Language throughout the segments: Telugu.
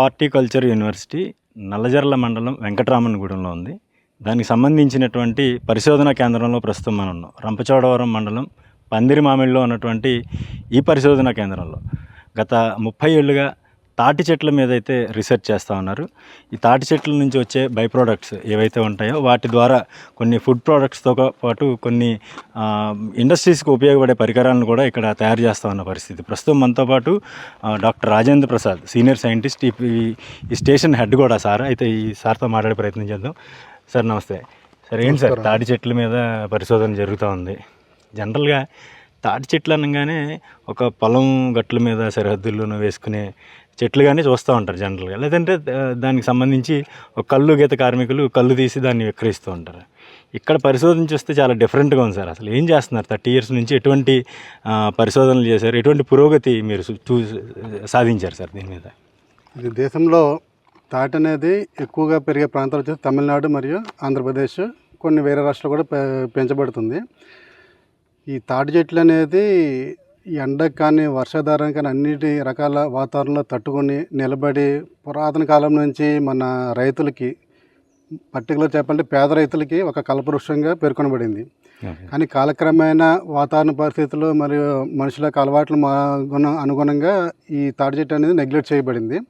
హార్టికల్చర్ యూనివర్సిటీ నల్లజర్ల మండలం వెంకటరామన్గూడెంలో ఉంది. దానికి సంబంధించినటువంటి పరిశోధనా కేంద్రంలో ప్రస్తుతం మనం ఉన్నాం. రంపచోడవరం మండలం పందిరి మామిడిలో ఉన్నటువంటి ఈ పరిశోధనా కేంద్రంలో గత ముప్పై ఏళ్ళుగా తాటి చెట్ల మీద అయితే రీసెర్చ్ చేస్తూ ఉన్నారు. ఈ తాటి చెట్ల నుంచి వచ్చే బై ప్రోడక్ట్స్ ఏవైతే ఉంటాయో వాటి ద్వారా కొన్ని ఫుడ్ ప్రోడక్ట్స్తో పాటు కొన్ని ఇండస్ట్రీస్కి ఉపయోగపడే పరికరాలను కూడా ఇక్కడ తయారు చేస్తూ ఉన్న పరిస్థితి. ప్రస్తుతం మనతో పాటు doctor Rajendra Prasad senior scientist. ఈ ఈ స్టేషన్ హెడ్ కూడా సార్. అయితే ఈ సార్తో మాట్లాడే ప్రయత్నం చేద్దాం. సార్ నమస్తే. సార్ ఏంటి సార్? తాటి చెట్ల మీద పరిశోధన జరుగుతూ ఉంది. జనరల్గా తాటి చెట్లు అనగానే ఒక పొలం గట్ల మీద సరిహద్దుల్లోనూ వేసుకునే చెట్లు కానీ చూస్తూ ఉంటారు జనరల్గా. లేదంటే దానికి సంబంధించి ఒక కళ్ళు గీత కార్మికులు కళ్ళు తీసి దాన్ని విక్రయిస్తూ ఉంటారు. ఇక్కడ పరిశోధన చూస్తే చాలా డిఫరెంట్గా ఉంది సార్. అసలు ఏం చేస్తున్నారు? థర్టీ ఇయర్స్ నుంచి ఎటువంటి పరిశోధనలు చేశారు? ఎటువంటి పురోగతి మీరు చూ- సాధించారు సార్ దీని మీద? ఇది దేశంలో తాటి అనేది ఎక్కువగా పెరిగే ప్రాంతాలు వచ్చేసి తమిళనాడు మరియు ఆంధ్రప్రదేశ్. కొన్ని వేరే రాష్ట్రాలు కూడా పె- పెంచబడుతుంది. ఈ తాటి చెట్లు అనేది ఎండకు కానీ వర్షాధారం కానీ అన్నిటి రకాల వాతావరణంలో తట్టుకొని నిలబడి పురాతన కాలం నుంచి మన రైతులకి పర్టికులర్ చెప్పాలంటే పేద రైతులకి ఒక కల్పవృక్షంగా పేర్కొనబడింది. కానీ కాలక్రమేణా వాతావరణ పరిస్థితులు మరియు మనుషులకు అలవాట్లు మా గుణ- అనుగుణంగా ఈ తాటి చెట్టు అనేది నెగ్లెక్ట్ చేయబడింది.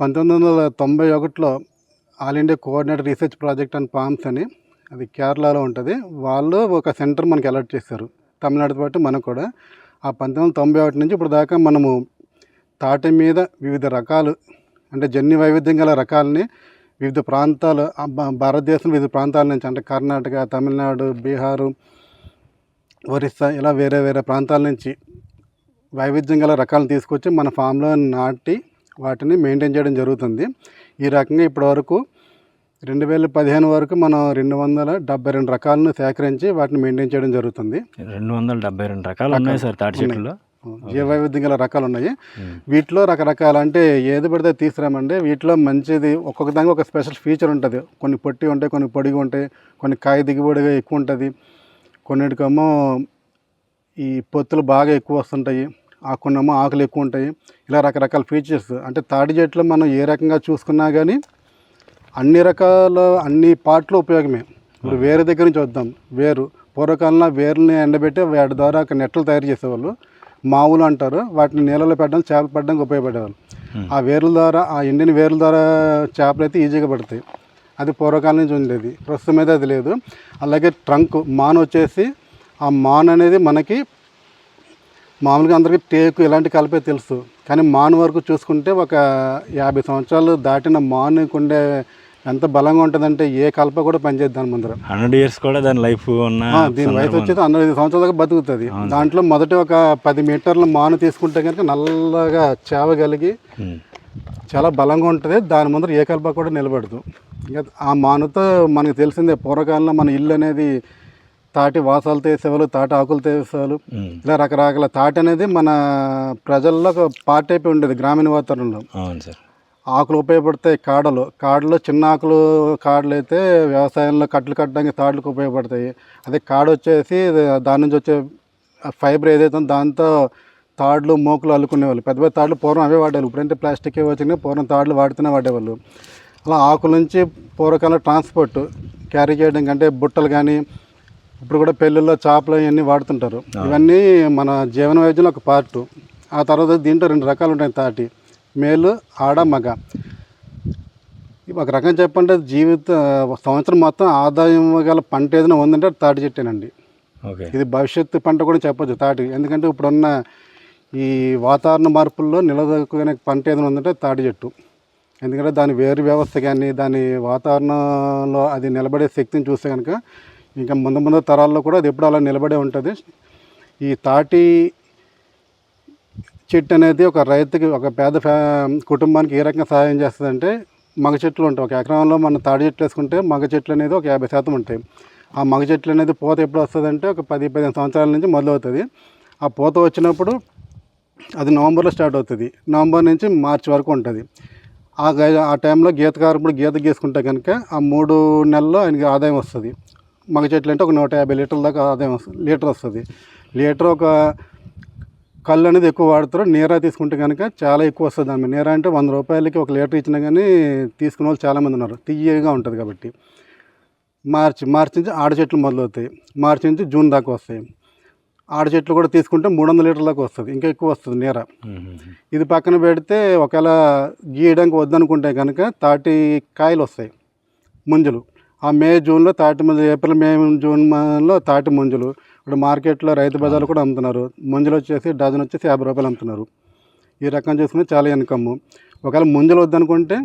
పంతొమ్మిది వందల తొంభై ఒకటిలో all India coordinator research project and palms అని అది కేరళలో ఉంటుంది. వాళ్ళు ఒక సెంటర్ మనకి అలర్ట్ చేశారు. తమిళనాడుతో పాటు మనకు కూడా. ఆ పంతొమ్మిది వందల తొంభై ఒకటి నుంచి ఇప్పుడు దాకా మనము తాటి మీద వివిధ రకాలు అంటే జన్యు వైవిధ్యం గల రకాలని వివిధ ప్రాంతాలు భారతదేశం వివిధ ప్రాంతాల నుంచి అంటే కర్ణాటక తమిళనాడు బీహారు ఒరిస్సా ఇలా వేరే వేరే ప్రాంతాల నుంచి వైవిధ్యం గల రకాలను తీసుకొచ్చి మన ఫామ్లో నాటి వాటిని మెయింటైన్ చేయడం జరుగుతుంది. ఈ రకంగా ఇప్పటివరకు రెండు వేల పదిహేను వరకు మనం రెండు వందల డెబ్బై రెండు రకాలను సేకరించి వాటిని మెయింటైన్ చేయడం జరుగుతుంది. రెండు వందల డెబ్బై రెండు రకాలు ఉన్నాయి సార్ తాటి చెట్లలో జీవ వైవిధ్యం గల రకాలు ఉన్నాయి. వీటిలో రకరకాల అంటే ఏది పడితే తీసుకురామంటే వీటిలో మంచిది ఒక్కొక్క దానికి ఒక స్పెషల్ ఫీచర్ ఉంటుంది. కొన్ని పొట్టి ఉంటాయి కొన్ని పొడిగా ఉంటాయి కొన్ని కాయ దిగుబడిగా ఎక్కువ ఉంటుంది. కొన్నిటికేమో ఈ పొత్తులు బాగా ఎక్కువ వస్తుంటాయి. ఆ కొన్నేమో ఆకులు ఎక్కువ ఉంటాయి. ఇలా రకరకాల ఫీచర్స్ అంటే తాటి చెట్లు మనం ఏ రకంగా చూసుకున్నా కానీ అన్ని రకాల అన్ని పార్ట్లు ఉపయోగమే. ఇప్పుడు వేరే దగ్గర నుంచి వద్దాం. వేరు. పూర్వకాలంలో వేరుని ఎండబెట్టి వాటి ద్వారా ఒక నెట్లు తయారు చేసేవాళ్ళు. మావులు అంటారు. వాటిని నీళ్ళలో పెట్టడం చేపలు పట్టడానికి ఉపయోగపడేవాళ్ళు. ఆ వేర్ల ద్వారా ఆ ఎండిన వేర్ల ద్వారా చేపలు అయితే ఈజీగా పడతాయి. అది పూర్వకాలం నుంచి ఉండేది. ప్రస్తుతం అయితే అది లేదు. అలాగే ట్రంక్ మాన్ వచ్చేసి ఆ మాన్ అనేది మనకి మామూలుగా అందరికీ టేకు ఇలాంటి కలిపే తెలుసు. కానీ మాన్ వరకు చూసుకుంటే ఒక యాభై సంవత్సరాలు దాటిన మానుకు ఉండే ఎంత బలంగా ఉంటుందంటే ఏ కలప కూడా పనిచేద్ది దాని ముందర. హండ్రెడ్ ఇయర్స్ కూడా దాని లైఫ్ ఉన్న దీని వయసు వచ్చేది ఐదు సంవత్సరాల దాకా బతుకుతుంది. దాంట్లో మొదటి ఒక పది మీటర్ల మాను తీసుకుంటే కనుక నల్లగా చేవగలిగి. చాలా బలంగా ఉంటుంది. దాని ముందర ఏ కలప కూడా నిలబడదు. ఇంకా ఆ మానుతో మనకు తెలిసిందే పూర్వకాలంలో మన ఇల్లు అనేది తాటి వాసాలతో వేసేవాళ్ళు తాటి ఆకులతో వేసేవాళ్ళు ఉమ్. ఇలా రకరకాల తాటి అనేది మన ప్రజల్లో ఒక పార్ట్ అయిపోయి ఉండేది గ్రామీణ వాతావరణంలో. అవును సార్. ఆకులు ఉపయోగపడతాయి కాడలు. కాడలో చిన్న ఆకులు కాడలు అయితే వ్యవసాయంలో కట్టలు కట్టడానికి తాడులకు ఉపయోగపడతాయి. అదే కాడ వచ్చేసి దాని నుంచి వచ్చే ఫైబర్ ఏదైతే దాంతో తాడులు మోకులు అల్లుకునేవాళ్ళు. పెద్ద పెద్ద తాడులు పూర్వం అవే వాడేవాళ్ళు. ఇప్పుడంటే ప్లాస్టిక్ వచ్చినాయి పూర్వం తాడులు వాడుతూనే వాడేవాళ్ళు. అలా ఆకుల నుంచి పూర్వకాలం ట్రాన్స్పోర్ట్ క్యారీ చేయడం కంటే బుట్టలు కానీ ఇప్పుడు కూడా పెళ్ళిళ్ళలో చేపలు ఇవన్నీ వాడుతుంటారు. ఇవన్నీ మన జీవన వైద్యంలో ఒక పార్ట్ ఆ తర్వాత దీంట్లో రెండు రకాలు ఉంటాయి. తాటి మేలు ఆడ మగ. ఒక రకంగా చెప్పంటే జీవిత సంవత్సరం మొత్తం ఆదాయం గల పంట ఏదైనా ఉందంటే తాటి చెట్టేనండి. ఇది భవిష్యత్తు పంట కూడా చెప్పొచ్చు తాటి. ఎందుకంటే ఇప్పుడున్న ఈ వాతావరణ మార్పుల్లో నిలదొక్కునే పంట ఏదైనా ఉందంటే తాటి చెట్టు. ఎందుకంటే దాని వేరు వ్యవస్థ కానీ దాని వాతావరణంలో అది నిలబడే శక్తిని చూస్తే కనుక ఇంకా ముందు ముందు తరాల్లో కూడా అది ఎప్పుడు అలా నిలబడే ఉంటుంది. ఈ తాటి చెట్టు అనేది ఒక రైతుకి ఒక పేద ఫ్యా కుటుంబానికి ఏ రకంగా సహాయం చేస్తుందంటే మగ చెట్లు ఉంటాయి. ఒక ఎకరంలో మనం తాడి చెట్లు వేసుకుంటే మగ చెట్లు అనేది ఒక యాభై శాతం ఉంటాయి. ఆ మగ చెట్లు అనేది పూత ఎప్పుడు వస్తుందంటే ఒక పది పదిహేను సంవత్సరాల నుంచి మొదలవుతుంది. ఆ పూత వచ్చినప్పుడు అది నవంబర్లో స్టార్ట్ అవుతుంది. నవంబర్ నుంచి మార్చి వరకు ఉంటుంది. ఆ గ- ఆ టైంలో గీత కారప్పుడు గీత గీసుకుంటే కనుక ఆ మూడు నెలల్లో ఆయనకి ఆదాయం వస్తుంది. మగ చెట్లు అంటే ఒక నూట యాభై లీటర్ల దాకా ఆదాయం వస్తుంది లీటర్ వస్తుంది. లీటర్ ఒక కళ్ళు అనేది ఎక్కువ వాడతారు నీరా తీసుకుంటే కనుక చాలా ఎక్కువ వస్తుంది దాని మీద. నీరా అంటే వంద రూపాయలకి ఒక లీటర్ ఇచ్చినా కానీ తీసుకునే వాళ్ళు చాలామంది ఉన్నారు. తీయగా ఉంటుంది కాబట్టి. మార్చి మార్చి నుంచి ఆడ చెట్లు మొదలవుతాయి. మార్చి నుంచి జూన్ దాకా వస్తాయి. ఆడ చెట్లు కూడా తీసుకుంటే మూడు వందల లీటర్ల దాకా వస్తుంది. ఇంకా ఎక్కువ వస్తుంది నీర. ఇది పక్కన పెడితే ఒకవేళ గీయడానికి వద్దనుకుంటే కనుక తాటి కాయలు వస్తాయి. ముంజులు. ఆ మే జూన్లో తాటి ముంజు ఏప్రిల్ మే జూన్లో తాటి ముంజులు. ఇప్పుడు మార్కెట్లో రైతు బజార్లు కూడా అమ్ముతున్నారు. ముంజులు వచ్చేసి డజన్ వచ్చేసి యాభై రూపాయలు అమ్ముతున్నారు. ఈ రకం చూసుకుని చాలా ఇన్కమ్. ఒకవేళ ముంజలు వద్దనుకుంటే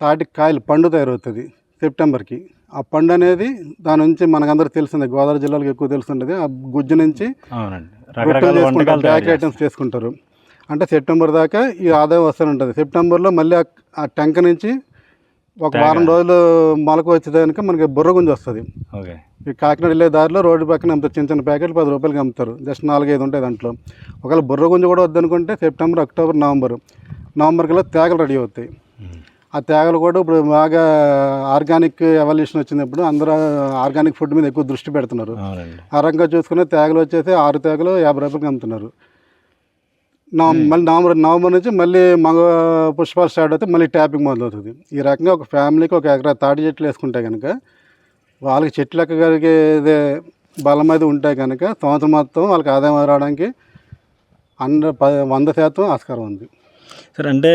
తాటి కాయలు పండు తయారవుతుంది సెప్టెంబర్కి. ఆ పండు అనేది దాని నుంచి మనకందరికి తెలిసిందే. గోదావరి జిల్లాలకు ఎక్కువ తెలుస్తుంటుంది ఆ గుజ్జు నుంచి చేసుకుంటారు బ్యాక్ ఐటమ్స్ చేసుకుంటారు. అంటే సెప్టెంబర్ దాకా ఈ ఆదాయం వస్తూనే ఉంటుంది. సెప్టెంబర్లో మళ్ళీ ఆ టెంక నుంచి ఒక వారం రోజులు మొలక వచ్చేదానికి మనకి బుర్ర గుంజి వస్తుంది. ఓకే. ఈ కాకినాడ వెళ్ళే దారిలో రోడ్డు పక్కన అమ్ముతారు. చిన్న చిన్న ప్యాకెట్లు పది రూపాయలకి అమ్ముతారు. జస్ట్ నాలుగైదు ఉంటాయి దాంట్లో. ఒకవేళ బుర్ర గుంజి కూడా వద్దనుకుంటే సెప్టెంబర్ అక్టోబర్ నవంబర్. నవంబర్ కల్లా తేగలు రెడీ అవుతాయి. ఆ తేగలు కూడా ఇప్పుడు బాగా ఆర్గానిక్ ఎవల్యూషన్ వచ్చినప్పుడు అందరూ ఆర్గానిక్ ఫుడ్ మీద ఎక్కువ దృష్టి పెడుతున్నారు. ఆ రకంగా చూసుకునే తేగలు వచ్చేసి ఆరు తేగలు యాభై రూపాయలకి అమ్ముతున్నారు. నవం మళ్ళీ నవంబర్ నవంబర్ నుంచి మళ్ళీ మగ పుష్పాలు స్టార్ట్ అవుతే మళ్ళీ ట్యాపింగ్ మొదలవుతుంది. ఈ రకంగా ఒక ఫ్యామిలీకి ఒక ఎకరా తాటి చెట్లు వేసుకుంటే కనుక వాళ్ళకి చెట్లు ఎక్కగలిగేదే బలం అది ఉంటే కనుక సంవత్సరం మొత్తం వాళ్ళకి ఆదాయం రావడానికి హండ్రెడ్ ప వంద శాతం ఆస్కారం ఉంది. సరే అంటే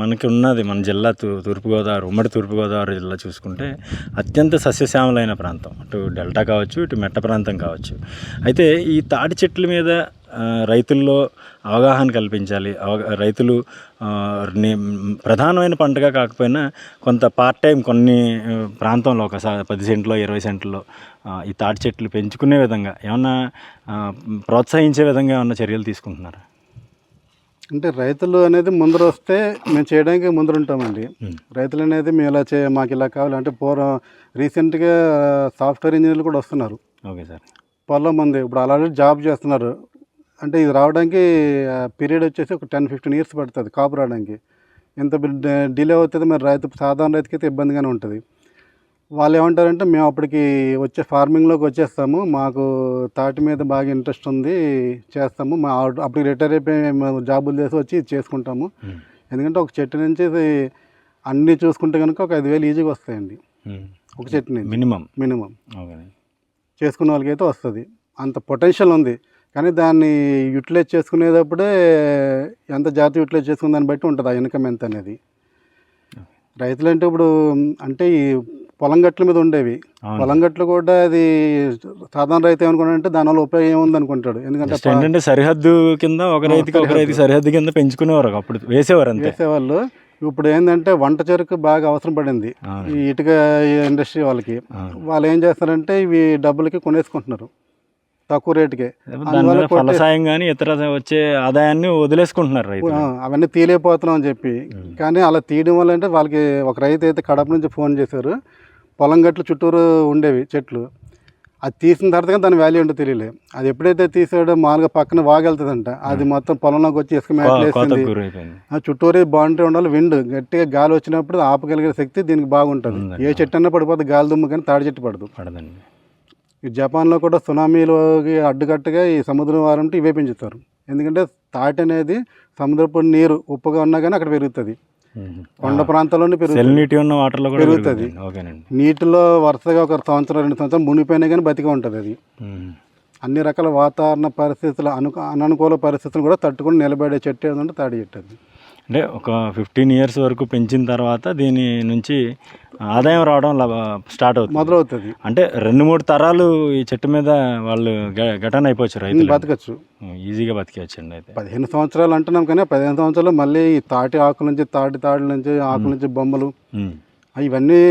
మనకి ఉన్నది మన జిల్లా తూ తూర్పుగోదావరి ఉమ్మడి తూర్పుగోదావరి జిల్లా చూసుకుంటే అత్యంత సస్యశ్యామలైన ప్రాంతం. అటు డెల్టా కావచ్చు ఇటు మెట్ట ప్రాంతం కావచ్చు. అయితే ఈ తాటి చెట్ల మీద రైతుల్లో అవగాహన కల్పించాలి. అవగా రైతులు ప్రధానమైన పంటగా కాకపోయినా కొంత పార్ట్ టైం కొన్ని ప్రాంతంలో ఒక పది సెంట్లో ఇరవై సెంట్లో ఈ తాటి చెట్లు పెంచుకునే విధంగా ఏమన్నా ప్రోత్సహించే విధంగా ఏమన్నా చర్యలు తీసుకుంటున్నారా? అంటే రైతులు అనేది ముందర వస్తే మేము చేయడానికి ముందర ఉంటామండి. రైతులు అనేది మేము ఇలా చే మాకు ఇలా కావాలంటే పూర్వం రీసెంట్గా సాఫ్ట్వేర్ ఇంజనీర్లు కూడా వస్తున్నారు. Okay sir. పొలం ఉంది ఇప్పుడు ఆల్రెడీ జాబ్ చేస్తున్నారు. అంటే ఇది రావడానికి పీరియడ్ వచ్చేసి ఒక టెన్ ఫిఫ్టీన్ ఇయర్స్ పడుతుంది కాపు రావడానికి. ఎంత డిలే అవుతుంది మరి రైతు సాధారణ రైతుకి అయితే ఇబ్బందిగానే ఉంటుంది. వాళ్ళు ఏమంటారంటే మేము అప్పటికి వచ్చే ఫార్మింగ్లోకి వచ్చేస్తాము. మాకు తాటి మీద బాగా ఇంట్రెస్ట్ ఉంది చేస్తాము. మా అప్పటికి రిటైర్ అయిపోయి మేము జాబులు చేసి వచ్చి ఇది చేసుకుంటాము. ఎందుకంటే ఒక చెట్టు నుంచి అన్నీ చూసుకుంటే కనుక ఒక ఐదు వేలు ఈజీగా వస్తాయండి. ఒక చెట్టు నుంచి. మినిమం. మినిమం. చేసుకున్న వాళ్ళకి అయితే వస్తుంది. అంత పొటెన్షియల్ ఉంది. కానీ దాన్ని యూటిలైజ్ చేసుకునేటప్పుడే ఎంత జాతి యూటిలైజ్ చేసుకునే దాన్ని బట్టి ఉంటుంది ఆ ఇన్కమ్ ఎంత అనేది. రైతులు అంటే ఇప్పుడు అంటే ఈ పొలం గట్ల మీద ఉండేవి. పొలం గట్లు కూడా అది సాధారణ రైతు ఏమనుకుంటాడంటే దానివల్ల ఉపయోగం ఏముంది అనుకుంటాడు ఎందుకంటే ఏంటంటే సరిహద్దు కింద ఒక రైతుకి ఒక రైతు సరిహద్దు కింద పెంచుకునేవారు అప్పుడు. వేసేవారు అంతే. వేసేవాళ్ళు. ఇప్పుడు ఏంటంటే వంట చెరుకు బాగా అవసరం పడింది. ఈ ఇటుక ఇండస్ట్రీ వాళ్ళకి. వాళ్ళు ఏం చేస్తారంటే ఇవి డబ్బులకి కొనేసుకుంటున్నారు. తక్కువ రేటుకే. ఫలసాయం కానీ ఇతర వచ్చే ఆదాయాన్ని వదిలేసుకుంటున్నారు రైతులు. ఆ, అవన్నీ తీయలేకపోతున్నాం అని చెప్పి. కానీ అలా తీయడం వల్ల అంటే వాళ్ళకి ఒక రైతు అయితే కడప నుంచి ఫోన్ చేశారు. పొలం గట్లు చుట్టూరు ఉండేవి చెట్లు. అది తీసిన తర్వాత కానీ దాని వాల్యూ ఏంటో తెలియలే. అది ఎప్పుడైతే తీసాడో మామూలుగా పక్కన వాగెళ్తుందంట అది మొత్తం పొలంలోకి వచ్చి ఇసుక ఆ చుట్టూరు బౌండరీ ఉండాలి విండ్ గట్టిగా గాలి వచ్చినప్పుడు ఆపగలిగే శక్తి దీనికి బాగుంటుంది. ఏ చెట్టు అన్నా పడిపోతుంది గాలి దుమ్ము కానీ తాడి చెట్టు పడదు. పడదండి. జపాన్లో కూడా సునామీలోకి అడ్డుకట్టుగా ఈ సముద్రం వారంటే ఇవే పెంచుతారు. ఎందుకంటే తాటి అనేది సముద్రపు నీరు ఉప్పుగా ఉన్నా కానీ అక్కడ పెరుగుతుంది. కొండ ప్రాంతాల్లోనే పెరుగుతుంది. ఉన్న వాటర్లో కూడా పెరుగుతుంది. నీటిలో వరుసగా ఒక సంవత్సరం రెండు సంవత్సరం మునిగిపోయినా కానీ బతిగా ఉంటుంది అది. అన్ని రకాల వాతావరణ పరిస్థితులు అను అననుకూల పరిస్థితులు కూడా తట్టుకుని నిలబడే చెట్టు ఏంటంటే తాడి చెట్టు అది. అంటే ఒక ఫిఫ్టీన్ ఇయర్స్ వరకు పెంచిన తర్వాత దీని నుంచి ఆదాయం రావడం స్టార్ట్ అవుతుంది. మొదలవుతుంది. అంటే రెండు మూడు తరాలు ఈ చెట్టు మీద వాళ్ళు గ- ఘటన అయిపోవచ్చు రైతులు. బతకచ్చు. ఈజీగా బతికేయచ్చండి అయితే. పదిహేను సంవత్సరాలు అంటున్నాం కానీ పదిహేను సంవత్సరాలు మళ్ళీ ఈ తాటి ఆకుల నుంచి తాటి తాడుల నుంచి ఆకుల నుంచి బొమ్మలు. ఇవన్నీ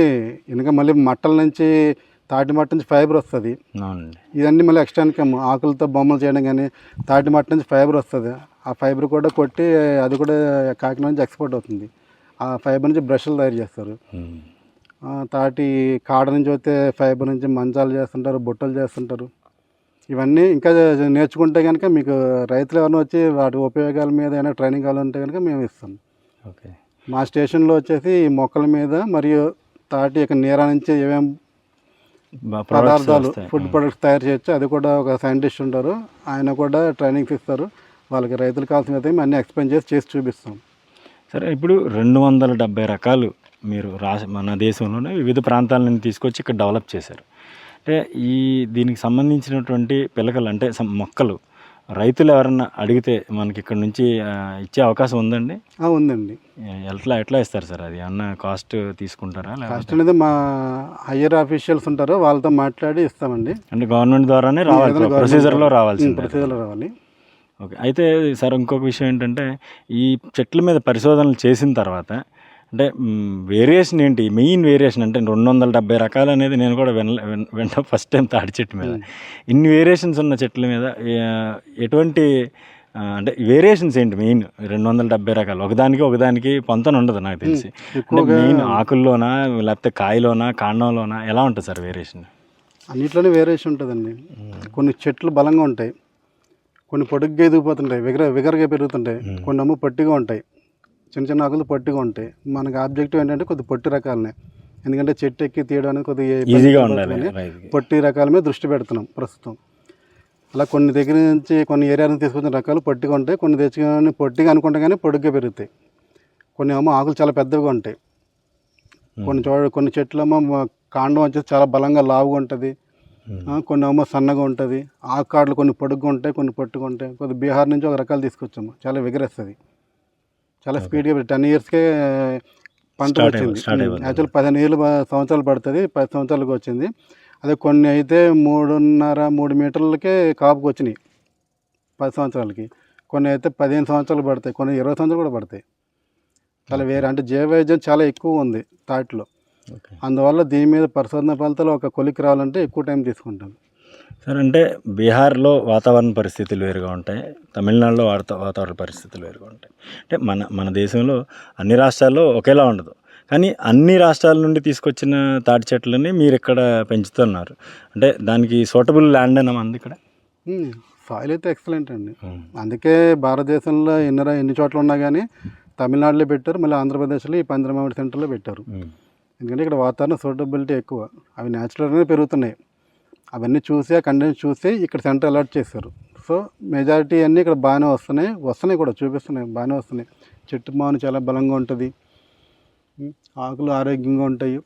ఇంకా మళ్ళీ మట్టల నుంచి తాటి మట్ట నుంచి ఫైబర్ వస్తుంది. ఇవన్నీ మళ్ళీ ఎక్స్ట్రా ఇన్కమ్ ఆకులతో బొమ్మలు చేయడం కానీ తాటి మట్ట నుంచి ఫైబర్ వస్తుంది. ఆ ఫైబర్ కూడా కొట్టి అది కూడా కాకినాడ నుంచి ఎక్స్పోర్ట్ అవుతుంది. ఆ ఫైబర్ నుంచి బ్రష్లు తయారు చేస్తారు. తాటి కాడ నుంచి వస్తే ఫైబర్ నుంచి మంచాలు చేస్తుంటారు బుట్టలు చేస్తుంటారు. ఇవన్నీ ఇంకా నేర్చుకుంటే కనుక మీకు రైతులు ఎవరైనా వచ్చి వాటి ఉపయోగాల మీద ఏమైనా ట్రైనింగ్ కావాలంటే కనుక మేము ఇస్తాం. ఓకే. మా స్టేషన్లో వచ్చేసి ఈ మొక్కల మీద మరియు తాటి యొక్క నీరా నుంచి ఏమేమి పదార్థాలు. ఫుడ్ ప్రొడక్ట్స్ తయారు చేయొచ్చు. అది కూడా ఒక సైంటిస్ట్ ఉంటారు. ఆయన కూడా ట్రైనింగ్స్ ఇస్తారు. వాళ్ళకి రైతులకు కావాల్సిన అయితే అన్నీ ఎక్స్ప్లెయిన్ చేసి చేసి చూపిస్తాం. సరే ఇప్పుడు రెండు వందల డెబ్బై రకాలు మీరు రాష్ట్ర మన దేశంలోనే వివిధ ప్రాంతాల నుంచి తీసుకొచ్చి ఇక్కడ డెవలప్ చేశారు. అంటే ఈ దీనికి సంబంధించినటువంటి పిలకలు అంటే మొక్కలు రైతులు ఎవరన్నా అడిగితే మనకి ఇక్కడ నుంచి ఇచ్చే అవకాశం ఉందండి? ఉందండి. ఎట్లా ఎట్లా ఇస్తారు సార్ అది? అన్న కాస్ట్ తీసుకుంటారా కాస్ట్ అనేది మా హయ్యర్ ఆఫీషియల్స్ ఉంటారో వాళ్ళతో మాట్లాడి ఇస్తామండి. అంటే గవర్నమెంట్ ద్వారానే రావాలి ప్రొసీజర్లో రావాల్సిందే ప్రొసీజర్లో రావాలి. ఓకే. అయితే సార్ ఇంకొక విషయం ఏంటంటే ఈ చెట్ల మీద పరిశోధనలు చేసిన తర్వాత అంటే వేరియేషన్ ఏంటి? మెయిన్ వేరియేషన్ అంటే రెండు వందల డెబ్బై రకాలు అనేది నేను కూడా విన విన- వింటా ఫస్ట్ టైం తాడి చెట్టు మీద. ఇన్ని వేరియేషన్స్ ఉన్న చెట్ల మీద ఎటువంటి అంటే వేరియేషన్స్ ఏంటి మెయిన్ రెండు వందల డెబ్బై రకాలు. ఒకదానికి ఒకదానికి పొంతన ఉండదు నాకు తెలిసి. మెయిన్ ఆకుల్లోనా లేకపోతే కాయలోనా కాండంలోనా ఎలా ఉంటుంది సార్ వేరియేషన్ అన్నిట్లోనే వేరియేషన్ ఉంటుందండి. కొన్ని చెట్లు బలంగా ఉంటాయి. కొన్ని పొడుగ్గా ఎదిగిపోతుంటాయి విగర విగరగా పెరుగుతుంటాయి. కొన్ని అమ్మ పొట్టిగా ఉంటాయి. చిన్న చిన్న ఆకులు పొట్టిగా ఉంటాయి. మనకి ఆబ్జెక్టివ్ ఏంటంటే కొద్ది పొట్టి రకాలనే. ఎందుకంటే చెట్టు ఎక్కి తీయడం అనేది కొద్దిగా ఈజీగా ఉండాలి. పొట్టి రకాల మీద దృష్టి పెడుతున్నాం ప్రస్తుతం. అలా కొన్ని దగ్గర నుంచి కొన్ని ఏరియా నుంచి తీసుకొచ్చిన రకాలు పొట్టిగా ఉంటాయి. కొన్ని తెచ్చుకొని పొట్టిగా అనుకుంటే కానీ పొడుగ్గా పెరుగుతాయి. కొన్ని ఏమో ఆకులు చాలా పెద్దవిగా ఉంటాయి. కొన్ని చోట కొన్ని చెట్లు ఏమో కాండం వచ్చేసి చాలా బలంగా లావుగా ఉంటుంది. ఆ, కొన్ని ఏమో సన్నగా ఉంటుంది. ఆకు కాడలు కొన్ని పొడుగ్గా ఉంటాయి కొన్ని పొట్టుగా ఉంటాయి. కొద్ది బీహార్ నుంచి ఒక రకాలు తీసుకొచ్చాము. చాలా విగరేస్తుంది. చాలా స్పీడ్గా టెన్ ఇయర్స్కే పంట వచ్చింది. యాక్చువల్ పదిహేను ఏళ్ళు సంవత్సరాలు పడుతుంది పది సంవత్సరాలకు వచ్చింది. అదే కొన్ని అయితే మూడున్నర మూడు మీటర్లకే కాపుకి వచ్చినాయి పది సంవత్సరాలకి. కొన్ని అయితే పదిహేను సంవత్సరాలు పడతాయి కొన్ని ఇరవై సంవత్సరాలు కూడా పడతాయి. చాలా వేరే అంటే జీవవైద్యం చాలా ఎక్కువ ఉంది తాటిలో. అందువల్ల దీని మీద పరిశోధన ఫలితాలు ఒక కొలికి రావాలంటే ఎక్కువ టైం తీసుకుంటుంది సార్ అంటే బీహార్లో వాతావరణ పరిస్థితులు వేరుగా ఉంటాయి తమిళనాడులో వార్త వాతావరణ పరిస్థితులు వేరుగా ఉంటాయి. అంటే మన మన దేశంలో అన్ని రాష్ట్రాల్లో ఒకేలా ఉండదు. కానీ అన్ని రాష్ట్రాల నుండి తీసుకొచ్చిన తాటి చెట్లని మీరు ఇక్కడ పెంచుతున్నారు. అంటే దానికి సూటబుల్ ల్యాండ్ అని మంది ఇక్కడ? సాయిల్ అయితే ఎక్సలెంట్ అండి. అందుకే భారతదేశంలో ఎన్ని ఎన్ని చోట్ల ఉన్నా కానీ తమిళనాడులో పెట్టారు మళ్ళీ ఆంధ్రప్రదేశ్లో ఈ పందిరమామిడి సెంటర్లో పెట్టారు. ఎందుకంటే ఇక్కడ వాతావరణ సూటబిలిటీ ఎక్కువ. అవి న్యాచురల్గానే పెరుగుతున్నాయి. అవన్నీ చూసి ఆ కండిషన్ చూసి ఇక్కడ సెంటర్ అలాట్ చేశారు. సో మెజారిటీ అన్నీ ఇక్కడ బాగానే వస్తున్నాయి. వస్తున్నాయి కూడా చూపిస్తున్నాయి. బాగానే వస్తున్నాయి. చెట్టు మాను చాలా బలంగా ఉంటుంది. ఆకులు ఆరోగ్యంగా ఉంటాయి.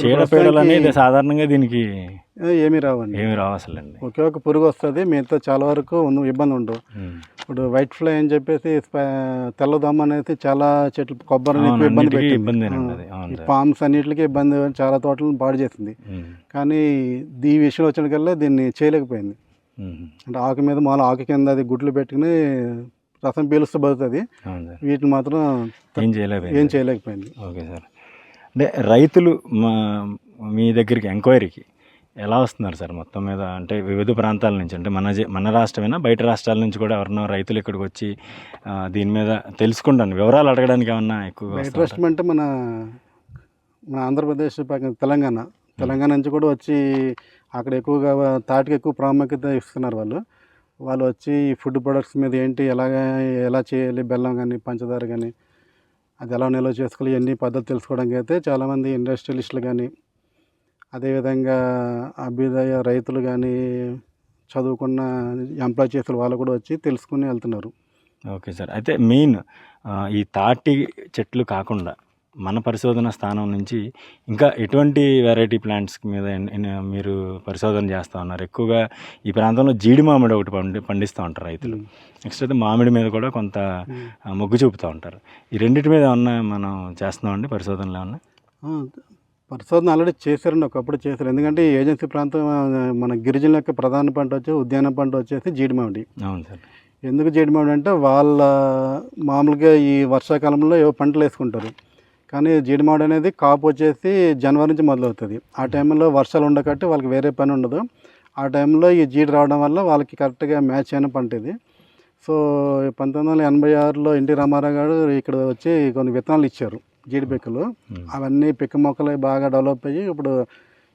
చీడపీడలు సాధారణంగా దీనికి ఏమీ రావండి. ఏమి రావు అసలండి. ఒకే ఒక పురుగు వస్తుంది మిగతా చాలా వరకు ఇబ్బంది ఉండవు. ఇప్పుడు వైట్ ఫ్లై అని చెప్పేసి స్ప- తెల్లదోమ అనేది చాలా చెట్లు కొబ్బరి ఇబ్బంది పెట్టింది. పామ్స్ అన్నిటికీ ఇబ్బంది చాలా తోటలను పాడు చేసింది. కానీ ఈ విషయం వచ్చినకల్లా దీన్ని చేయలేకపోయింది. అంటే ఆకు మీద మాల ఆకు కింద అది గుడ్లు పెట్టుకుని రసం పీలుస్తూ సార్ వీటిని మాత్రం ఏం చేయలేకపోయింది. ఏం చేయలేకపోయింది. Okay sir. అంటే రైతులు మా మీ దగ్గరికి ఎంక్వైరీకి ఎలా వస్తున్నారు సార్ మొత్తం మీద? అంటే వివిధ ప్రాంతాల నుంచి అంటే మన మన రాష్ట్రమేనా? బయట రాష్ట్రాల నుంచి కూడా ఎవరినో రైతులు ఇక్కడికి వచ్చి దీని మీద తెలుసుకుంటాను. వివరాలు అడగడానికి ఏమన్నా వస్తుంటారా? రాష్ట్రం అంటే మన మన ఆంధ్రప్రదేశ్ తెలంగాణ. తెలంగాణ నుంచి కూడా వచ్చి అక్కడ ఎక్కువగా తాటికి ఎక్కువ ప్రాముఖ్యత ఇస్తున్నారు వాళ్ళు. వాళ్ళు వచ్చి ఈ ఫుడ్ ప్రొడక్ట్స్ మీద ఏంటి ఎలాగ ఎలా చేయాలి బెల్లం కానీ పంచదార కానీ అది ఎలా నిల్వ చేసుకోవాలి ఇవన్నీ పద్ధతి తెలుసుకోవడానికి అయితే చాలామంది ఇండస్ట్రియలిస్టులు కానీ అదేవిధంగా అభ్యుదయ రైతులు కానీ చదువుకున్న ఎంప్లాయ్ చేసిన వాళ్ళు కూడా వచ్చి తెలుసుకుని వెళ్తున్నారు. Okay sir. అయితే మెయిన్ ఈ తాటి చెట్లు కాకుండా మన పరిశోధన స్థానం నుంచి ఇంకా ఎటువంటి వెరైటీ ప్లాంట్స్ మీద మీరు పరిశోధన చేస్తూ ఉన్నారు? ఎక్కువగా ఈ ప్రాంతంలో జీడి మామిడి ఒకటి పండి పండిస్తూ ఉంటారు రైతులు. నెక్స్ట్ అయితే మామిడి మీద కూడా కొంత మొగ్గు చూపుతూ ఉంటారు. ఈ రెండింటి మీద ఏమన్నా మనం చేస్తున్నామండి పరిశోధనలు ఏమన్నా? పరిశోధన ఆల్రెడీ చేశారండి ఒకప్పుడు చేశారు. ఎందుకంటే ఈ ఏజెన్సీ ప్రాంతం మన గిరిజనుల యొక్క ప్రధాన పంట వచ్చి ఉద్యాన పంట వచ్చేసి జీడి మామిడి అవును సార్. ఎందుకు జీడి మామిడి అంటే వాళ్ళ మామూలుగా ఈ వర్షాకాలంలో ఏవో పంటలు వేసుకుంటారు. కానీ జీడి మామిడి అనేది కాపు వచ్చేసి జనవరి నుంచి మొదలవుతుంది. ఆ టైంలో వర్షాలు ఉండకట్టి వాళ్ళకి వేరే పని ఉండదు. ఆ టైంలో ఈ జీడి రావడం వల్ల వాళ్ళకి కరెక్ట్గా మ్యాచ్ అయిన పంట ఇది. సో పంతొమ్మిది వందల ఎనభై ఆరులో ఎన్టీ రామారావు గారు ఇక్కడ వచ్చి కొన్ని విత్తనాలు ఇచ్చారు. జీడి పిక్కలు Hmm. అవన్నీ పిక్క మొక్కలు బాగా డెవలప్ అయ్యి ఇప్పుడు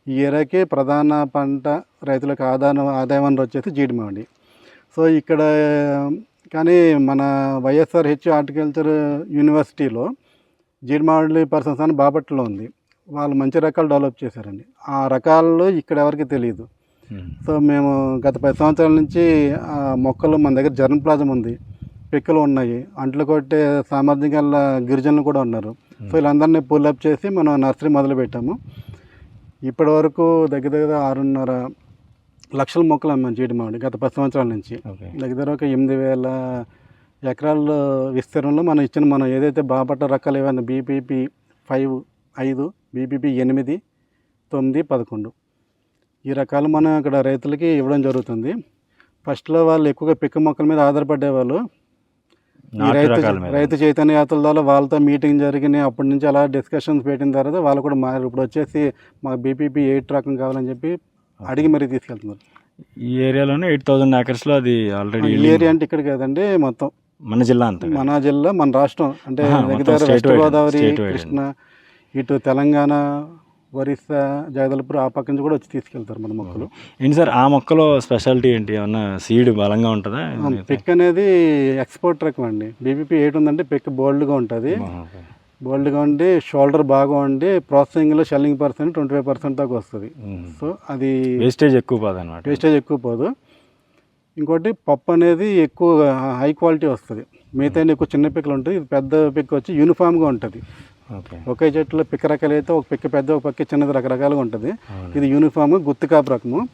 ఈ ఏరియాకి ప్రధాన పంట రైతులకు ఆదాయం ఆదాయం వనరు వచ్చేసి జీడి మామిడి సో ఇక్కడ కానీ మన వైఎస్ఆర్ హెచ్ హార్టికల్చర్ యూనివర్సిటీలో జీడి మామిడి పర్సన్స్ అని బాపట్లలో ఉంది. వాళ్ళు మంచి రకాలు డెవలప్ చేశారండి. ఆ రకాలు ఇక్కడ ఎవరికి తెలియదు. సో మేము గత పది సంవత్సరాల నుంచి ఆ మొక్కలు మన దగ్గర జర్న్ ప్లాజం ఉంది. పిక్కలు ఉన్నాయి. అంట్లు కొట్టే సామర్థ్యం గల గిరిజనులు కూడా ఉన్నారు. సో వీళ్ళందరినీ పుల్అప్ చేసి మనం నర్సరీ మొదలు పెట్టాము ఇప్పటి వరకు దగ్గర దగ్గర ఆరున్నర లక్షల మొక్కలు అమ్మాం జీడి మామిడి గత పది సంవత్సరాల నుంచి. దగ్గర దగ్గర ఒక ఎనిమిది వేల ఎకరాల విస్తీర్ణంలో మనం ఇచ్చిన మనం ఏదైతే బాపట్ల రకాలు ఏవైనా బీపీపీ ఫైవ్ ఐదు బీపీపీ ఎనిమిది తొమ్మిది పదకొండు. ఈ రకాలు మనం ఇక్కడ రైతులకి ఇవ్వడం జరుగుతుంది. ఫస్ట్లో వాళ్ళు ఎక్కువగా పిక్క మొక్కల మీద ఆధారపడేవాళ్ళు. రైతు రైతు చైతన్య యాత్రల ద్వారా వాళ్ళతో మీటింగ్ జరిగినాయి. అప్పటి నుంచి అలా డిస్కషన్స్ పెట్టిన తర్వాత వాళ్ళు కూడా మారు ఇప్పుడు వచ్చేసి మాకు బీపీపీ ఎయిట్ రకం కావాలని చెప్పి అడిగి మరీ తీసుకెళ్తున్నారు. ఈ ఏరియాలోనే ఎయిట్ థౌసండ్ ఏకర్స్లో అది ఆల్రెడీ ఈ ఏరియా అంటే ఇక్కడ కాదండి మొత్తం. మన జిల్లా అంతా మన జిల్లా మన రాష్ట్రం. అంటే వెస్ట్ గోదావరి. కృష్ణ ఇటు తెలంగాణ ఒరిస్సా జగదల్పూర్ ఆ పక్క నుంచి కూడా వచ్చి తీసుకెళ్తారు మన మొక్కలు. ఏంటి సార్ ఆ మొక్కలో స్పెషాలిటీ ఏంటి? ఏమన్నా సీడ్ బలంగా ఉంటుందా? పిక్ అనేది ఎక్స్పోర్ట్ రకం అండి. బీబీపీ ఎయిట్ ఉందంటే పిక్ బోల్డ్గా ఉంటుంది. బోల్డ్గా ఉండి షోల్డర్ బాగా ఉండి ప్రాసెసింగ్లో shelling percent twenty five percent దాకా వస్తుంది. సో అది వేస్టేజ్ ఎక్కువ పోదు అనమాట వేస్టేజ్ ఎక్కువ పోదు. ఇంకోటి పప్పు అనేది ఎక్కువ హై క్వాలిటీ వస్తుంది. మిగతా ఎక్కువ చిన్న పిక్కలు ఉంటాయి ఇది పెద్ద పిక్ వచ్చి యూనిఫామ్గా ఉంటుంది. ఒకే చెట్టులో పిక్క రకాలు అయితే ఒక పిక్క పెద్ద ఒక పక్క చిన్నది రకరకాలుగా ఉంటుంది. ఇది యూనిఫామ్ గుత్తికాపు రకము.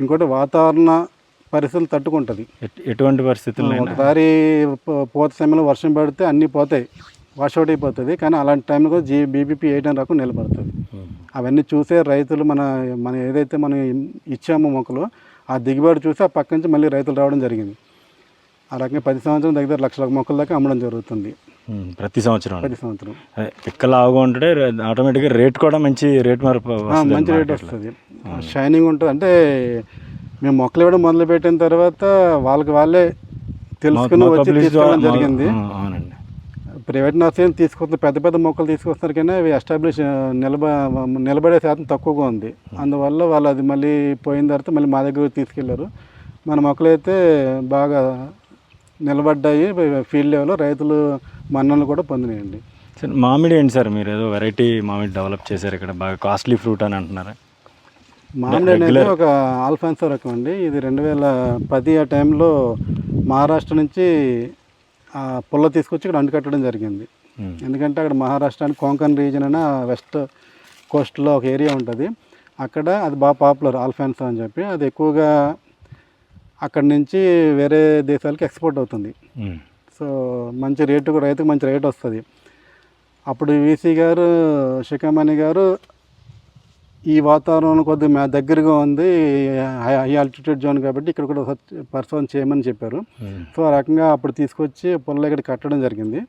ఇంకోటి వాతావరణ పరిస్థితులు తట్టుకుంటుంది. ఎట్- ఎటువంటి పరిస్థితుల్లో ఒకసారి పోత సమయంలో వర్షం పడితే అన్నీ పోతాయి. వాషౌట్ అయిపోతుంది. కానీ అలాంటి టైంలో కూడా జీ బీబీపీ ఎయిట్ అని రకం నిలబడుతుంది. అవన్నీ చూసే రైతులు మన మన ఏదైతే మనం ఇచ్చామో మొక్కలు ఆ దిగుబడి చూసి ఆ పక్క నుంచి మళ్ళీ రైతులు రావడం జరిగింది. ఆ రకంగా పది సంవత్సరం దగ్గర లక్షల మొక్కల దాకా అమ్మడం జరుగుతుంది. ప్రతి సంవత్సరం పది సంవత్సరం. పిక్క లావుగా ఉంటే ఆటోమేటిక్గా రేట్ కూడా మంచి రేట్ మార్పు మంచి రేట్. వస్తుంది. షైనింగ్ ఉంటుంది. అంటే మేము మొక్కలు ఇవ్వడం మొదలు పెట్టిన తర్వాత వాళ్ళకి వాళ్ళే తెలుసుకుని వచ్చి తీసుకోవడం జరిగింది. ప్రైవేట్ నర్సరీని తీసుకొస్తున్న పెద్ద పెద్ద మొక్కలు తీసుకొస్తారు కానీ అవి ఎస్టాబ్లిష్ నిలబ నిలబడే శాతం తక్కువగా ఉంది. అందువల్ల వాళ్ళు అది మళ్ళీ పోయిన తర్వాత మళ్ళీ మా దగ్గర తీసుకెళ్ళారు. మన మొక్కలు అయితే బాగా నిలబడ్డాయి. ఫీల్డ్ లెవెల్లో రైతులు మన్నలు కూడా పొందినాయండి. సార్ మామిడి ఏంటి సార్? మీరు ఏదో వెరైటీ మామిడి డెవలప్ చేశారు ఇక్కడ బాగా కాస్ట్లీ ఫ్రూట్ అని అంటున్నారు. మామిడి అనేది ఒక ఆల్ఫాన్సో రకం అండి. ఇది రెండు వేల పది ఆ టైంలో మహారాష్ట్ర నుంచి ఆ పుల్ల తీసుకొచ్చి ఇక్కడ అంటుకట్టడం జరిగింది. ఉమ్. ఎందుకంటే అక్కడ మహారాష్ట్రానికి కోంకన్ రీజన్ అని వెస్ట్ కోస్ట్లో ఒక ఏరియా ఉంటుంది. అక్కడ అది బాగా పాపులర్ ఆల్ఫాన్సో అని చెప్పి అది ఎక్కువగా అక్కడి నుంచి వేరే దేశాలకి ఎక్స్పోర్ట్ అవుతుంది. ఉమ్. సో మంచి రేటు కూడా రైతుకు మంచి రేట్ వస్తుంది. అప్పుడు వీసీ గారు శిఖామణి గారు ఈ వాతావరణం కొద్దిగా మా దగ్గరగా ఉంది హై ఆల్టిట్యూడ్ జోన్ కాబట్టి ఇక్కడ కూడా పరిశోధన చేయమని చెప్పారు. సో ఆ రకంగా అప్పుడు తీసుకొచ్చి పొల్ల ఇక్కడ కట్టడం జరిగింది.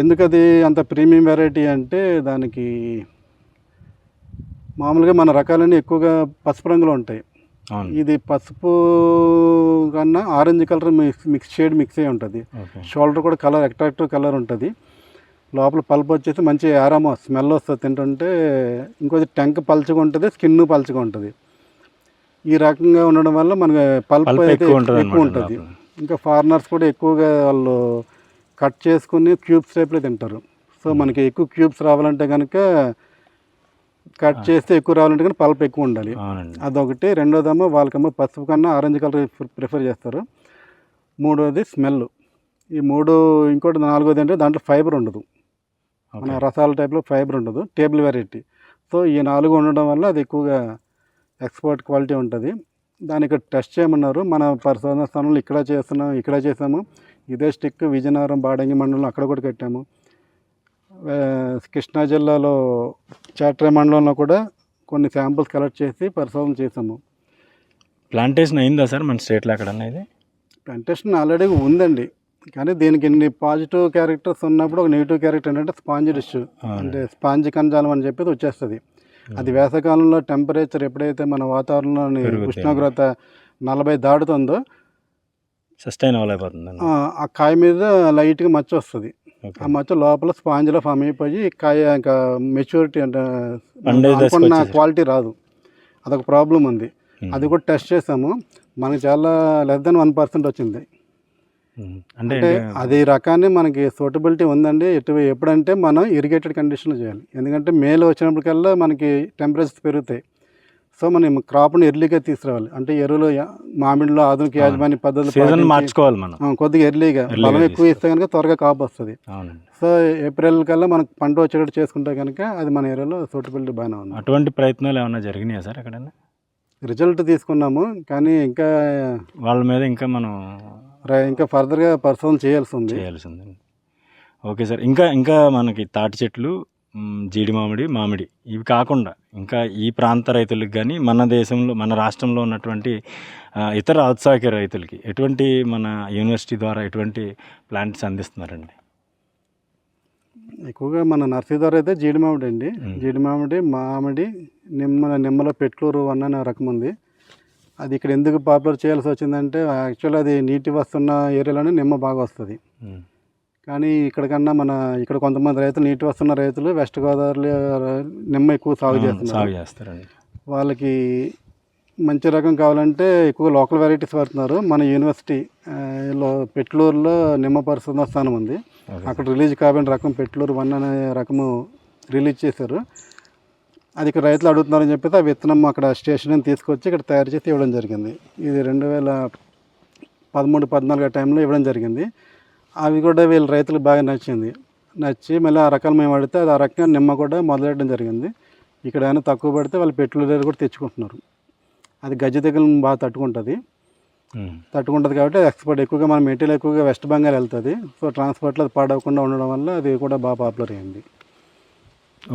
ఎందుకు అది అంత ప్రీమియం వెరైటీ అంటే దానికి మామూలుగా మన రకాలన్నీ ఎక్కువగా పసుపు రంగులో ఉంటాయి. ఇది పసుపు కన్నా orange colour mix mix shade mix అయి ఉంటుంది. షోల్డర్ కూడా కలర్ అట్రాక్టివ్ కలర్ ఉంటుంది. లోపల పల్ప్ వచ్చేసి మంచి ఆరామో స్మెల్ వస్తుంది తింటుంటే ఇంకొంచెం టెంక్ పల్చగా ఉంటుంది స్కిన్ పల్చగా ఉంటుంది. ఈ రకంగా ఉండడం వల్ల మనకి పల్ప్ అయితే ఎక్కువ ఉంటుంది. ఇంకా ఫారినర్స్ కూడా ఎక్కువగా వాళ్ళు కట్ చేసుకుని క్యూబ్స్ టైప్లో తింటారు. సో మనకి ఎక్కువ క్యూబ్స్ రావాలంటే కనుక కట్ చేస్తే ఎక్కువ రావాలంటే కనుక పల్ప్ ఎక్కువ ఉండాలి. అదొకటి. రెండోదేమో వాళ్ళకేమో పసుపు కన్నా ఆరెంజ్ కలర్ ప్రిఫర్ చేస్తారు. మూడోది స్మెల్. ఈ మూడు ఇంకోటి నాలుగోది అంటే దాంట్లో ఫైబర్ ఉండదు. మన రసాల టైప్లో ఫైబర్ ఉండదు. Table variety. సో ఈ నాలుగు ఉండడం వల్ల అది ఎక్కువగా ఎక్స్పోర్ట్ క్వాలిటీ ఉంటుంది. దాన్ని ఇక్కడ టెస్ట్ చేయమన్నారు. మన పరిశోధన స్థానంలో ఇక్కడ చేస్తున్నాం ఇక్కడ చేసాము. ఇదే స్టిక్ విజయనగరం బాడంగి మండలం అక్కడ కూడా కట్టాము. కృష్ణా జిల్లాలో చాట్రే మండలంలో కూడా కొన్ని శాంపుల్స్ కలెక్ట్ చేసి పరిశోధన చేసాము ప్లాంటేషన్ అయిందా సార్ మన స్టేట్లో ఎక్కడన్నా ఇది? ప్లాంటేషన్ ఆల్రెడీ ఉందండి. కానీ దీనికి ఇన్ని పాజిటివ్ క్యారెక్టర్స్ ఉన్నప్పుడు ఒక నెగిటివ్ క్యారెక్టర్ ఏంటంటే స్పాంజ్ డిష్. అంటే స్పాంజ్ కణజాలం అని చెప్పేది వచ్చేస్తుంది. అది వేసవకాలంలో టెంపరేచర్ ఎప్పుడైతే మన వాతావరణంలోని. ఉష్ణోగ్రత నలభై దాటుతుందో సస్టైన్ అవ్వలేకపోతుందండి. ఆ, కాయ మీద లైట్గా మచ్చ వస్తుంది ఆ మచ్చ లోపల స్పాంజ్లో ఫామ్ అయిపోయి కాయ ఇంకా మెచ్యూరిటీ అంటే అనుకున్న. క్వాలిటీ రాదు. అదొక ప్రాబ్లం ఉంది. అది కూడా టెస్ట్ చేసాము. మనకి చాలా లెస్ దెన్ వన్ పర్సెంట్ వచ్చింది. అంటే అది రకాన్ని మనకి సూటబిలిటీ ఉందండి. ఎటు ఎప్పుడంటే మనం ఇరిగేటెడ్ కండిషన్లో చేయాలి. ఎందుకంటే మేలో వచ్చినప్పటికల్లా మనకి టెంపరేచర్స్ పెరుగుతాయి. సో మనం క్రాప్ని ఎర్లీగా తీసుకురావాలి. అంటే ఎరువులు మామిడిలో ఆధునిక యాజమాన్య పద్ధతులు సీజన్ మార్చుకోవాలి మనం. కొద్దిగా ఎర్లీగా బలం ఎక్కువ ఇస్తే కనుక త్వరగా కాపు వస్తుంది. అవునండి. సో ఏప్రిల్ కల్లా మనకు పంట వచ్చేటట్టు చేసుకుంటే కనుక అది మన ఏరియాలో సూటబిలిటీ బాగానే ఉంది. అటువంటి ప్రయత్నాలు ఏమైనా జరిగినాయా సార్ ఎక్కడైనా? రిజల్ట్ తీసుకున్నాము కానీ ఇంకా వాళ్ళ మీద ఇంకా మనం ఇంకా ఫర్దర్గా పరిశోధన చేయాల్సి ఉంది. చేయాల్సి ఉంది. Okay sir. ఇంకా ఇంకా మనకి తాటి చెట్లు జీడి మామిడి మామిడి. ఇవి కాకుండా ఇంకా ఈ ప్రాంత రైతులకు కానీ మన దేశంలో మన రాష్ట్రంలో ఉన్నటువంటి ఇతర ఔత్సాహిక రైతులకి ఎటువంటి మన యూనివర్సిటీ ద్వారా ఎటువంటి ప్లాంట్స్ అందిస్తున్నారండి? ఎక్కువగా మన నర్సరీ ద్వారా అయితే జీడి మామిడి అండి. జీడి మామిడి మామిడి నిమ్మ నిమ్మలో పెట్లూరు వన్ అనే రకం ఉంది. అది ఇక్కడ ఎందుకు పాపులర్ చేయాల్సి వచ్చిందంటే యాక్చువల్ అది నీటి వస్తున్న ఏరియాలోనే నిమ్మ బాగా వస్తుంది. కానీ ఇక్కడ కన్నా మన ఇక్కడ కొంతమంది రైతులు నీటి వస్తున్న రైతులు వెస్ట్ గోదావరిలో నిమ్మ ఎక్కువ సాగు చేస్తున్నారు. సాగు చేస్తారండి. వాళ్ళకి మంచి రకం కావాలంటే ఎక్కువ లోకల్ వెరైటీస్ పడుతున్నారు మన యూనివర్సిటీ ఆ, లో పెట్లూరులో నిమ్మ పరిశోధన స్థానం ఉంది. అక్కడ రిలీజ్ కాబడిన రకం పెట్లూరు వన్ అనే రకము రిలీజ్ చేశారు. అది ఇక్కడ రైతులు అడుగుతున్నారని చెప్పేసి ఆ విత్తనం అక్కడ స్టేషన్ తీసుకొచ్చి ఇక్కడ తయారు చేసి ఇవ్వడం జరిగింది. ఇది రెండు వేల పదమూడు పద్నాలుగు టైంలో ఇవ్వడం జరిగింది. అవి కూడా వీళ్ళ రైతులకు బాగా నచ్చింది. నచ్చి మళ్ళీ ఆ రకాలు మేము అడిగితే అది ఆ రకంగా నిమ్మ కూడా మొదలెట్టడం జరిగింది. ఇక్కడ ఏమైనా తక్కువ పడితే వాళ్ళు పెట్రోల్ కూడా తెచ్చుకుంటున్నారు. అది గజ్జి దగ్గర బాగా తట్టుకుంటుంది. తట్టుకుంటుంది కాబట్టి ఎక్స్పోర్ట్ ఎక్కువగా మన మెటీరియల్ ఎక్కువగా వెస్ట్ బెంగాల్ వెళ్తుంది. సో ట్రాన్స్పోర్ట్లో అది పాడవకుండా ఉండడం వల్ల అది కూడా బాగా పాపులర్ అయింది.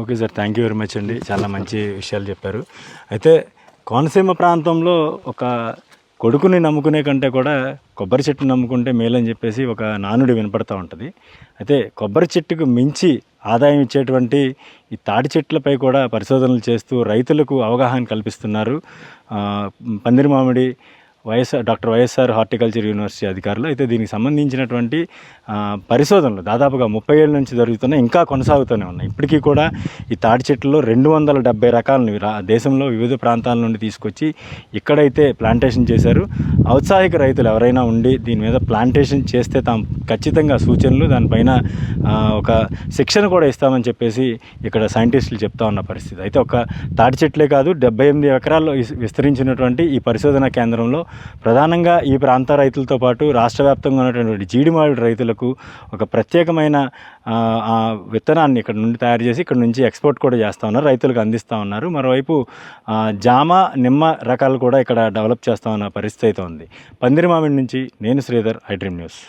Okay sir thank you very much అండి. చాలా మంచి విషయాలు చెప్పారు. అయితే కోనసీమ ప్రాంతంలో ఒక కొడుకుని నమ్ముకునే కంటే కూడా కొబ్బరి చెట్టు నమ్ముకుంటే మేలని చెప్పేసి ఒక నానుడి వినపడుతూ ఉంటుంది. అయితే కొబ్బరి చెట్టుకు మించి ఆదాయం ఇచ్చేటువంటి ఈ తాటి చెట్లపై కూడా పరిశోధనలు చేస్తూ రైతులకు అవగాహన కల్పిస్తున్నారు. పందిరి మామిడి YSR doctor YSR horticulture university అధికారులు అయితే దీనికి సంబంధించినటువంటి పరిశోధనలు దాదాపుగా ముప్పై ఏళ్ళ నుంచి జరుగుతున్నాయి ఇంకా కొనసాగుతూనే ఉన్నాయి. ఇప్పటికీ కూడా ఈ తాటి చెట్లలో రెండు వందల డెబ్బై రకాలను రా- దేశంలో వివిధ ప్రాంతాల నుండి తీసుకొచ్చి ఇక్కడైతే ప్లాంటేషన్ చేశారు. ఔత్సాహిక రైతులు ఎవరైనా ఉండి దీని మీద ప్లాంటేషన్ చేస్తే తాము ఖచ్చితంగా సూచనలు దానిపైన ఒక శిక్షణ కూడా ఇస్తామని చెప్పేసి ఇక్కడ సైంటిస్టులు చెప్తా ఉన్న పరిస్థితి. అయితే ఒక తాటి చెట్లే కాదు డెబ్బై ఎనిమిది ఎకరాల్లో విస్తరించినటువంటి ఈ పరిశోధనా కేంద్రంలో ప్రధానంగా ఈ ప్రాంత రైతులతో పాటు రాష్ట్ర వ్యాప్తంగా ఉన్నటువంటి జీడిమాడు రైతులకు ఒక ప్రత్యేకమైన ఆ, విత్తనాన్ని ఇక్కడ నుండి తయారు చేసి ఇక్కడ నుంచి ఎక్స్పోర్ట్ కూడా చేస్తూ ఉన్నారు రైతులకు అందిస్తూ ఉన్నారు. మరోవైపు జామ నిమ్మ రకాలు కూడా ఇక్కడ డెవలప్ చేస్తూ ఉన్న పరిస్థితి అయితే ఉంది. పందిరి మామిడి నుంచి నేను శ్రీధర్ ఐ డ్రీమ్ న్యూస్.